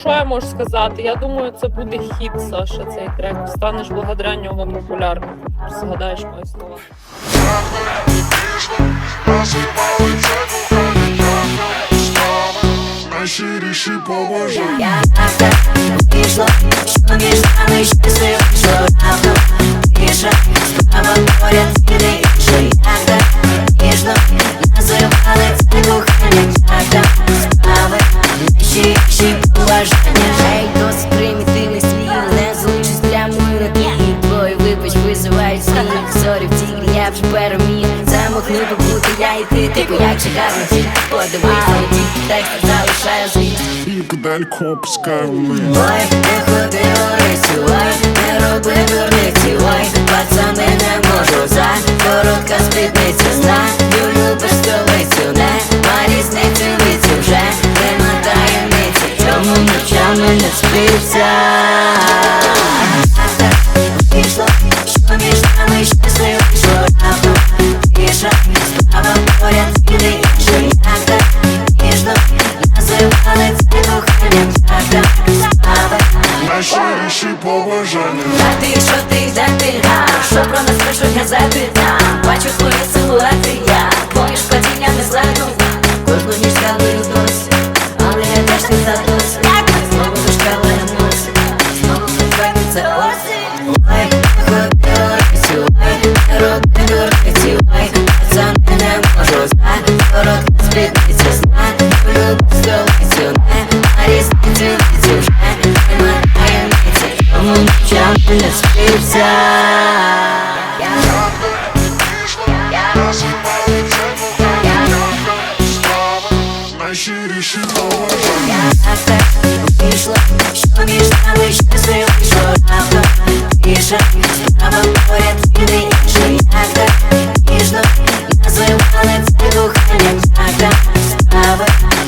Що я можу сказати? Я думаю, це буде хіт, Саша, цей трек. Станеш благодаря ньому популярним. Згадаєш мої слова. Найщиріші побажання Я так вийшло, що між нами щось вийшло найщиріші побажання Гей, досить примітивний слів Не залишись прямою на тлі Твої вибач визивають сміх Зорі в тігрі, я вже переміг. Замахну бути я і ти Типу як шикарно, тільки подивись на ті Текст залишає звіт І далеко опускаю вниз. Ой, не ходи Орисю, ой, ночами не спиться. Пішло, що між нами щасливо йшло раптом Тиша, справа поряд іде інший як так Називали це коханням як справи Найщиріші побажання А ти що ти, де ти, а? Що про нас пишуть газети, там Бачу твої це осінь. Лай, ходи гориці, лай, роди дуриці, лай, пацани не можу знати, коротка спідниця, знати, любов столицю, не, а різниці лиці вже немає таємниці, тому нічам не співся. Найщиріші новини Я так вийшла, що між нами ще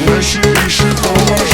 Beşi işi dolar